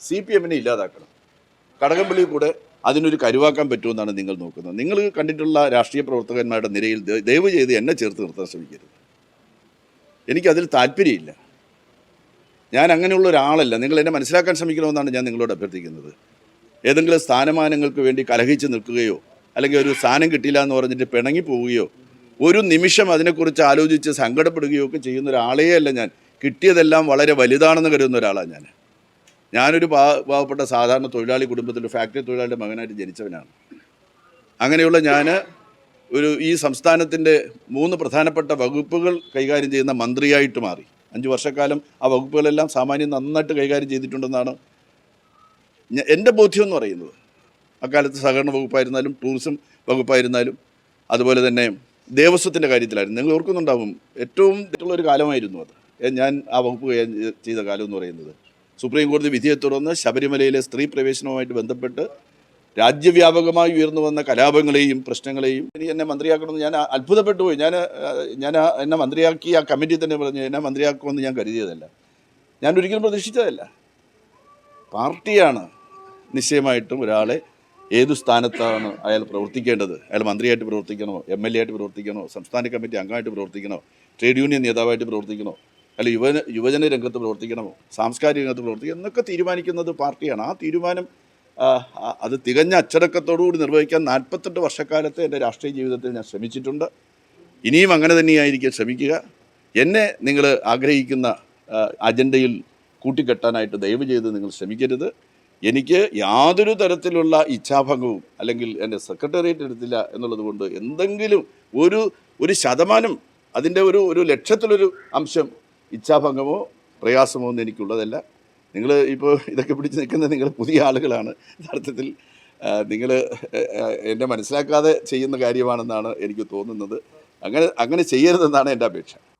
C P എമ്മിനെ ഇല്ലാതാക്കണം. കടകംപള്ളി കൂടെ അതിനൊരു കരുവാക്കാൻ പറ്റുമെന്നാണ് നിങ്ങൾ നോക്കുന്നത്. നിങ്ങൾ കണ്ടിട്ടുള്ള രാഷ്ട്രീയ പ്രവർത്തകന്മാരുടെ നിരയിൽ ദയവ് ചെയ്ത് എന്നെ ചേർത്ത് നിർത്താൻ ശ്രമിക്കരുത്. എനിക്കതിൽ താല്പര്യമില്ല. ഞാൻ അങ്ങനെയുള്ള ഒരാളല്ല. നിങ്ങൾ എന്നെ മനസ്സിലാക്കാൻ ശ്രമിക്കണമെന്നാണ് ഞാൻ നിങ്ങളോട് അഭ്യർത്ഥിക്കുന്നത്. ഏതെങ്കിലും സ്ഥാനമാനങ്ങൾക്ക് വേണ്ടി കലഹിച്ച് നിൽക്കുകയോ അല്ലെങ്കിൽ ഒരു സ്ഥാനം കിട്ടിയില്ല എന്ന് പറഞ്ഞിട്ട് പിണങ്ങി പോവുകയോ ഒരു നിമിഷം അതിനെക്കുറിച്ച് ആലോചിച്ച് സങ്കടപ്പെടുകയോ ഒക്കെ ചെയ്യുന്ന ഒരാളേ അല്ല ഞാൻ. കിട്ടിയതെല്ലാം വളരെ വലുതാണെന്ന് കരുതുന്ന ഒരാളാണ് ഞാൻ. ഞാനൊരു പാ പാവപ്പെട്ട സാധാരണ തൊഴിലാളി കുടുംബത്തിൽ ഫാക്ടറി തൊഴിലാളിയുടെ മകനായിട്ട് ജനിച്ചവനാണ്. അങ്ങനെയുള്ള ഞാൻ ഒരു ഈ സംസ്ഥാനത്തിന്റെ മൂന്ന് പ്രധാനപ്പെട്ട വകുപ്പുകൾ കൈകാര്യം ചെയ്യുന്ന മന്ത്രിയായിട്ട് മാറി. അഞ്ച് വർഷക്കാലം ആ വകുപ്പുകളെല്ലാം സാമാന്യം നന്നായിട്ട് കൈകാര്യം ചെയ്തിട്ടുണ്ടെന്നാണ് എന്റെ ബോധ്യം എന്ന് പറയുന്നത്. അക്കാലത്ത് സഹകരണ വകുപ്പായിരുന്നാലും ടൂറിസം വകുപ്പായിരുന്നാലും അതുപോലെ തന്നെ ദേവസ്വത്തിന്റെ കാര്യത്തിലായിരുന്നു. നിങ്ങൾ ഓർക്കുന്നുണ്ടാവും ഏറ്റവും ഒരു കാലമായിരുന്നു അത്. ഞാൻ ആ വകുപ്പ് ചെയ്ത കാലം എന്ന് പറയുന്നത്. സുപ്രീം കോടതി വിധിയെ തുടർന്ന് ശബരിമലയിലെ സ്ത്രീ പ്രവേശനവുമായിട്ട് ബന്ധപ്പെട്ട് രാജ്യവ്യാപകമായി ഉയർന്നു വന്ന കലാപങ്ങളെയും പ്രശ്നങ്ങളെയും ഇനി എന്നെ മന്ത്രിയാക്കണമെന്ന് ഞാൻ അത്ഭുതപ്പെട്ടു പോയി. ഞാൻ ഞാൻ എന്നെ മന്ത്രിയാക്കി ആ കമ്മിറ്റി തന്നെ പറഞ്ഞു എന്നെ മന്ത്രിയാക്കുമെന്ന് ഞാൻ കരുതിയതല്ല. ഞാൻ ഒരിക്കലും പ്രതീക്ഷിച്ചതല്ല. പാർട്ടിയാണ് നിശ്ചയമായിട്ടും ഒരാളെ ഏതു സ്ഥാനത്താണ് അയാൾ പ്രവർത്തിക്കേണ്ടത്? അയാൾ മന്ത്രിയായിട്ട് പ്രവർത്തിക്കണോ? എം എൽ എ ആയിട്ട് പ്രവർത്തിക്കണോ? സംസ്ഥാന കമ്മിറ്റി അംഗമായിട്ട് പ്രവർത്തിക്കണോ? ട്രേഡ് യൂണിയൻ നേതാവായിട്ട് പ്രവർത്തിക്കണോ? അല്ല യുവജന യുവജന രംഗത്ത് പ്രവർത്തിക്കണമോ? സാംസ്കാരിക രംഗത്ത് പ്രവർത്തിക്കണം എന്നൊക്കെ തീരുമാനിക്കുന്നത് പാർട്ടിയാണ്. ആ തീരുമാനം അത് തികഞ്ഞ അച്ചടക്കത്തോടുകൂടി നിർവഹിക്കാൻ നാൽപ്പത്തെട്ട് വർഷക്കാലത്തെ എന്റെ രാഷ്ട്രീയ ജീവിതത്തിൽ ഞാൻ ശ്രമിച്ചിട്ടുണ്ട്. ഇനിയും അങ്ങനെ തന്നെയായിരിക്കും ശ്രമിക്കുക. എന്നെ നിങ്ങൾ ആഗ്രഹിക്കുന്ന അജണ്ടയിൽ കൂട്ടിക്കെട്ടാനായിട്ട് ദയവ് ചെയ്ത് നിങ്ങൾ ശ്രമിക്കരുത്. എനിക്ക് യാതൊരു തരത്തിലുള്ള ഇച്ഛാഭംഗവും അല്ലെങ്കിൽ എന്റെ സെക്രട്ടേറിയറ്റ് എടുത്തില്ല എന്നുള്ളത് കൊണ്ട് എന്തെങ്കിലും ഒരു ഒരു ശതമാനം അതിന്റെ ഒരു ഒരു ലക്ഷത്തിലൊരു അംശം ഇച്ഛാഭംഗമോ പ്രയാസമോ ഒന്നും എനിക്കുള്ളതല്ല. നിങ്ങൾ ഇപ്പോൾ ഇതൊക്കെ പിടിച്ച് നിൽക്കുന്ന നിങ്ങൾ പുതിയ ആളുകളാണ്. യഥാർത്ഥത്തിൽ നിങ്ങൾ എന്നെ മനസ്സിലാക്കാതെ ചെയ്യുന്ന കാര്യമാണെന്നാണ് എനിക്ക് തോന്നുന്നത്. അങ്ങനെ അങ്ങനെ ചെയ്യരുതെന്നാണ് എന്റെ അപേക്ഷ.